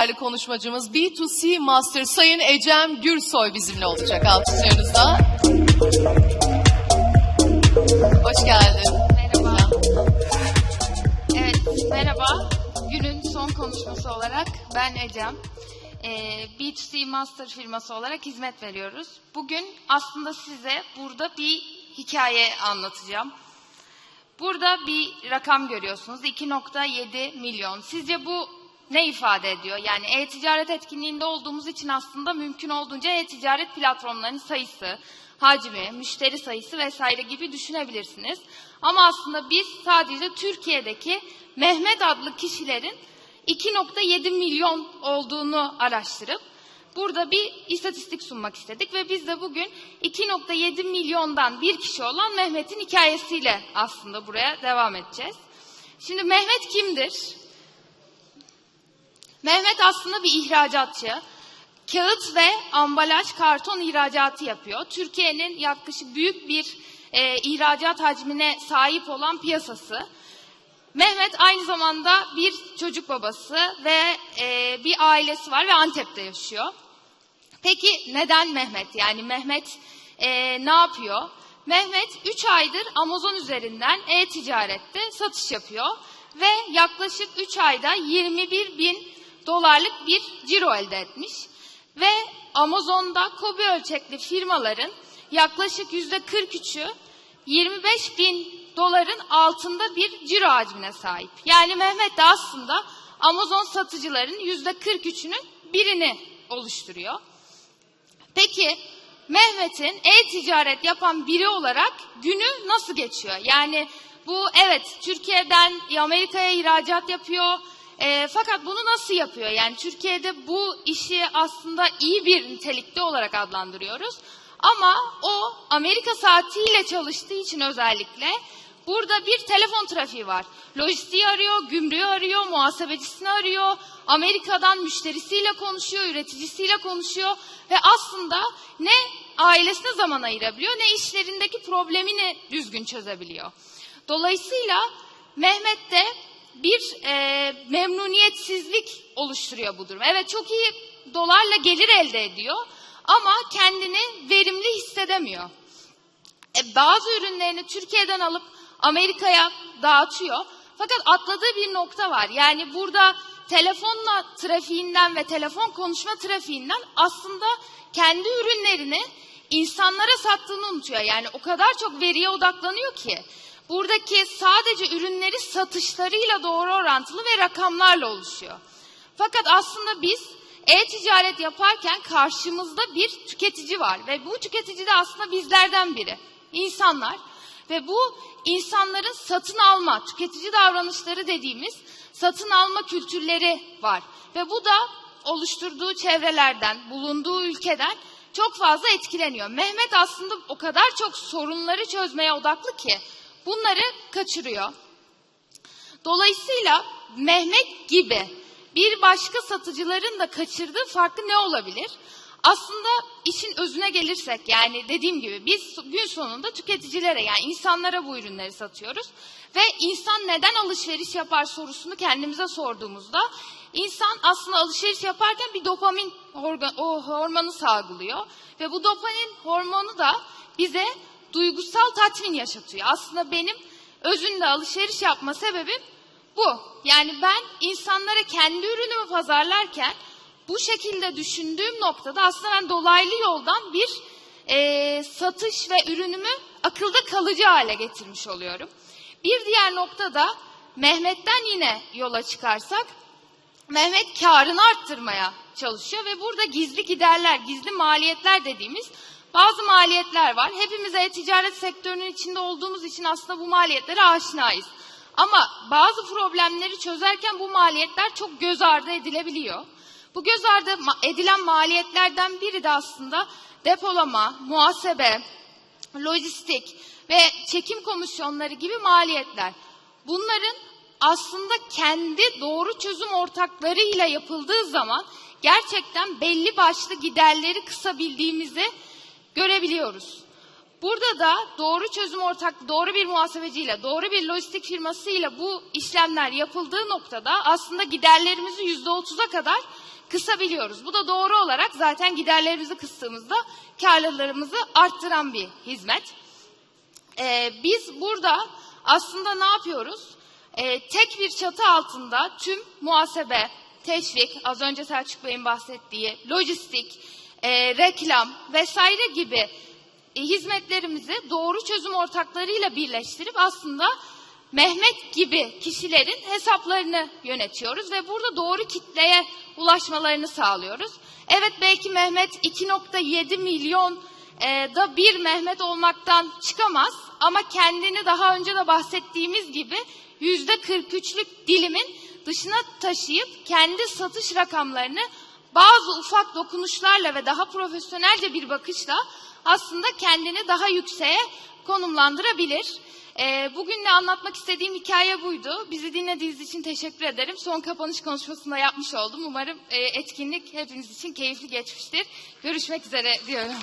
değerli konuşmacımız B2C Master Sayın Ecem Gürsoy bizimle olacak alkışlarınızla. Hoş geldin. Merhaba. Evet, merhaba. Günün son konuşması olarak ben Ecem. Ee, B2C Master firması olarak hizmet veriyoruz. Bugün aslında size burada bir hikaye anlatacağım. Burada bir rakam görüyorsunuz. 2.7 milyon. Sizce bu ne ifade ediyor? Yani e-ticaret etkinliğinde olduğumuz için aslında mümkün olduğunca e-ticaret platformlarının sayısı, hacmi, müşteri sayısı vesaire gibi düşünebilirsiniz. Ama aslında biz sadece Türkiye'deki Mehmet adlı kişilerin 2.7 milyon olduğunu araştırıp burada bir istatistik sunmak istedik ve biz de bugün 2.7 milyondan bir kişi olan Mehmet'in hikayesiyle aslında buraya devam edeceğiz. Şimdi Mehmet kimdir? Mehmet aslında bir ihracatçı. Kağıt ve ambalaj karton ihracatı yapıyor. Türkiye'nin yaklaşık büyük bir e, ihracat hacmine sahip olan piyasası. Mehmet aynı zamanda bir çocuk babası ve e, bir ailesi var ve Antep'te yaşıyor. Peki neden Mehmet? Yani Mehmet e, ne yapıyor? Mehmet 3 aydır Amazon üzerinden e-ticarette satış yapıyor ve yaklaşık 3 ayda 21 bin dolarlık bir ciro elde etmiş. Ve Amazon'da kobi ölçekli firmaların yaklaşık %43'ü 25 bin doların altında bir ciro hacmine sahip. Yani Mehmet de aslında Amazon satıcıların %43'ünün birini oluşturuyor. Peki Mehmet'in e-ticaret yapan biri olarak günü nasıl geçiyor? Yani bu evet Türkiye'den Amerika'ya ihracat yapıyor. E, fakat bunu nasıl yapıyor? Yani Türkiye'de bu işi aslında iyi bir nitelikte olarak adlandırıyoruz. Ama o Amerika saatiyle çalıştığı için özellikle burada bir telefon trafiği var. Lojistiği arıyor, gümrüğü arıyor, muhasebecisini arıyor, Amerika'dan müşterisiyle konuşuyor, üreticisiyle konuşuyor ve aslında ne ailesine zaman ayırabiliyor ne işlerindeki problemini düzgün çözebiliyor. Dolayısıyla Mehmet de bir e, memnuniyetsizlik oluşturuyor bu durum. Evet çok iyi dolarla gelir elde ediyor ama kendini verimli hissedemiyor. E, bazı ürünlerini Türkiye'den alıp Amerika'ya dağıtıyor. Fakat atladığı bir nokta var. Yani burada telefonla trafiğinden ve telefon konuşma trafiğinden aslında kendi ürünlerini insanlara sattığını unutuyor. Yani o kadar çok veriye odaklanıyor ki buradaki sadece ürünleri satışlarıyla doğru orantılı ve rakamlarla oluşuyor. Fakat aslında biz e-ticaret yaparken karşımızda bir tüketici var ve bu tüketici de aslında bizlerden biri. İnsanlar ve bu insanların satın alma, tüketici davranışları dediğimiz satın alma kültürleri var. Ve bu da oluşturduğu çevrelerden, bulunduğu ülkeden çok fazla etkileniyor. Mehmet aslında o kadar çok sorunları çözmeye odaklı ki bunları kaçırıyor. Dolayısıyla Mehmet gibi bir başka satıcıların da kaçırdığı farklı ne olabilir? Aslında işin özüne gelirsek yani dediğim gibi biz gün sonunda tüketicilere yani insanlara bu ürünleri satıyoruz. Ve insan neden alışveriş yapar sorusunu kendimize sorduğumuzda insan aslında alışveriş yaparken bir dopamin hormonu salgılıyor. Ve bu dopamin hormonu da bize duygusal tatmin yaşatıyor. Aslında benim özünde alışveriş yapma sebebim bu. Yani ben insanlara kendi ürünümü pazarlarken bu şekilde düşündüğüm noktada aslında ben dolaylı yoldan bir e, satış ve ürünümü akılda kalıcı hale getirmiş oluyorum. Bir diğer noktada Mehmet'ten yine yola çıkarsak Mehmet karını arttırmaya çalışıyor ve burada gizli giderler, gizli maliyetler dediğimiz bazı maliyetler var. Hepimiz e-ticaret sektörünün içinde olduğumuz için aslında bu maliyetlere aşinayız. Ama bazı problemleri çözerken bu maliyetler çok göz ardı edilebiliyor. Bu göz ardı edilen maliyetlerden biri de aslında depolama, muhasebe, lojistik ve çekim komisyonları gibi maliyetler. Bunların aslında kendi doğru çözüm ortaklarıyla yapıldığı zaman gerçekten belli başlı giderleri kısabildiğimizi görebiliyoruz. Burada da doğru çözüm ortak, doğru bir muhasebeciyle, doğru bir lojistik firmasıyla bu işlemler yapıldığı noktada aslında giderlerimizi yüzde otuza kadar kısabiliyoruz. Bu da doğru olarak zaten giderlerimizi kıstığımızda karlılıklarımızı arttıran bir hizmet. Ee, biz burada aslında ne yapıyoruz? Ee, tek bir çatı altında tüm muhasebe, teşvik, az önce Selçuk Bey'in bahsettiği, lojistik, e, reklam vesaire gibi e, hizmetlerimizi doğru çözüm ortaklarıyla birleştirip aslında Mehmet gibi kişilerin hesaplarını yönetiyoruz ve burada doğru kitleye ulaşmalarını sağlıyoruz. Evet belki Mehmet 2.7 milyon e, da bir Mehmet olmaktan çıkamaz ama kendini daha önce de bahsettiğimiz gibi yüzde 43'lük dilimin dışına taşıyıp kendi satış rakamlarını bazı ufak dokunuşlarla ve daha profesyonelce bir bakışla aslında kendini daha yükseğe konumlandırabilir. Ee, bugün de anlatmak istediğim hikaye buydu. Bizi dinlediğiniz için teşekkür ederim. Son kapanış konuşmasında yapmış oldum. Umarım e, etkinlik hepiniz için keyifli geçmiştir. Görüşmek üzere diyorum.